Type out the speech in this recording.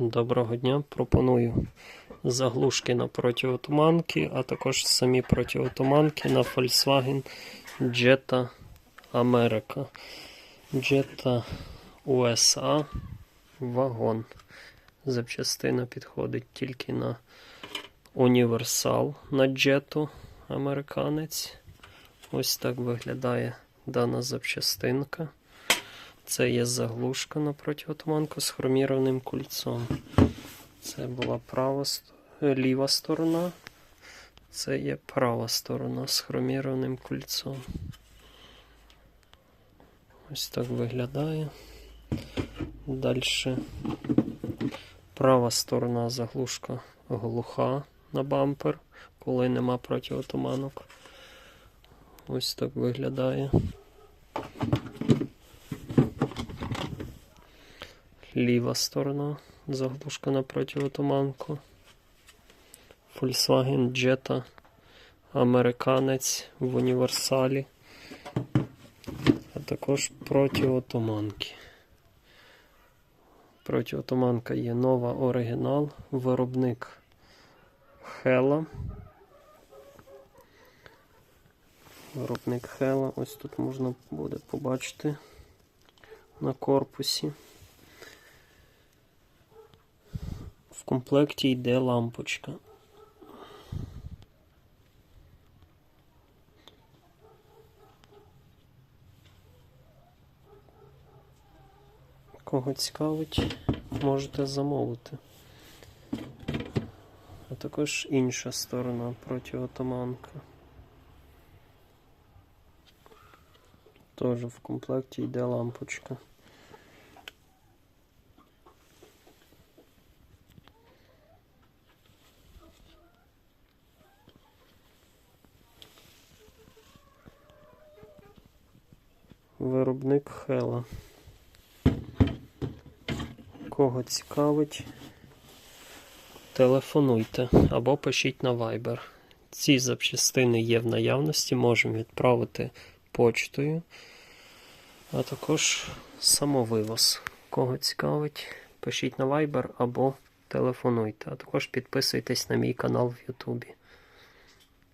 Доброго дня. Пропоную заглушки на протиотуманки, а також самі протиотуманки на Volkswagen Jetta America. Jetta USA вагон. Запчастина підходить тільки на універсал на Jetta американець. Ось так виглядає дана запчастинка. Це є заглушка на протиотуманку з хромірованим кульцом. Це була права е, ліва сторона. Це є права сторона з хромірованим кульцом. Ось так виглядає. Далі права сторона заглушка глуха на бампер, коли нема протиотуманок. Ось так виглядає. Ліва сторона заглушка на протиотуманку. Volkswagen Jetta американець в універсалі. А також протиотуманки. Протиотуманка є нова оригінал, виробник Hella. Виробник Hella. Ось тут можна буде побачити на корпусі. В комплекті йде лампочка. Кого цікавить, можете замовити. А також інша сторона протиотуманка. Теж в комплекті йде лампочка. Виробник Хела. Кого цікавить, телефонуйте або пишіть на Viber. Ці запчастини є в наявності, можемо відправити почтою, а також самовивоз. Кого цікавить, пишіть на Viber або телефонуйте, а також підписуйтесь на мій канал в Ютубі.